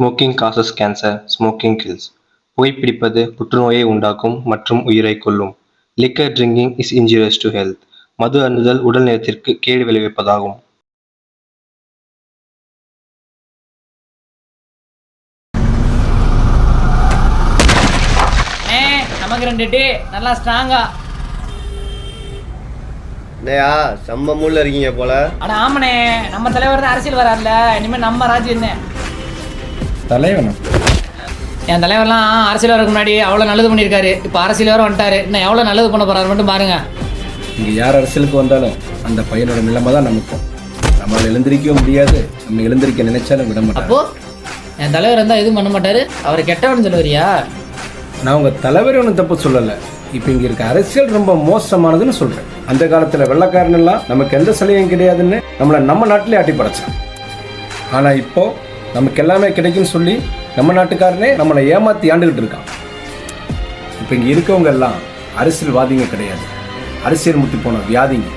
Smoking causes cancer smoking kills புகைப்பிடிப்பது புற்றுநோயை உண்டாக்கும் மற்றும் உயிரை கொல்லும். Liquor drinking is injurious to health மது அருந்துதல் உடல் நலத்திற்கு கேடு விளைவிப்பதாகும். ஏ நமக்கு ரெண்டு டே. நல்லா ஸ்ட்ராங்கா என்னையா செம்ம மூல இருக்கீங்க போல. அட ஆமனே நம்ம தலைவர் தான் அரசியல் வராருல. இனிமேல் நம்ம ராஜ்யம் தான் தலைவனா? என் தலைவர்லாம் அரசியல் வரக்கு முன்னாடி அவ்வளோ நல்லது பண்ணியிருக்காரு. இப்போ அரசியல் வர வந்துட்டாரு. இன்னும் எவ்வளோ நல்லது பண்ண போறாரு மட்டும் பாருங்க. இங்கே யார் அரசியலுக்கு வந்தாலும் அந்த பையனோட நிலைமை தான் நமக்கும் நம்மளால் எழுந்திரிக்கவும் முடியாது. நம்ம எழுந்திரிக்க நினைச்சாலும் விட மாட்டோம் அப்போ என் தலைவர் இருந்தால் எதுவும் பண்ண மாட்டாரு? அவர் கெட்டவன் சொல்லுவரியா? நான் உங்கள் தலைவர் ஒன்றும் தப்பு சொல்லலை. இப்போ இங்கே இருக்க அரசியல் ரொம்ப மோசமானதுன்னு சொல்கிறேன் அந்த காலத்தில் வெள்ளக்காரன் எல்லாம் நமக்கு எந்த சலுகையும் கிடையாதுன்னு நம்மளை நம்ம நாட்டிலே ஆட்டி படைச்சான் ஆனால் இப்போ நமக்கு எல்லாமே கிடைக்கும்னு சொல்லி நம்ம நாட்டுக்காரனே நம்மளை ஏமாற்றி ஆண்டுகிட்டு இருக்கான். இப்போ இங்கே இருக்கவங்க எல்லாம் அரசியல்வாதிங்க கிடையாது. அரசியல் முத்தி போன வியாதிங்க.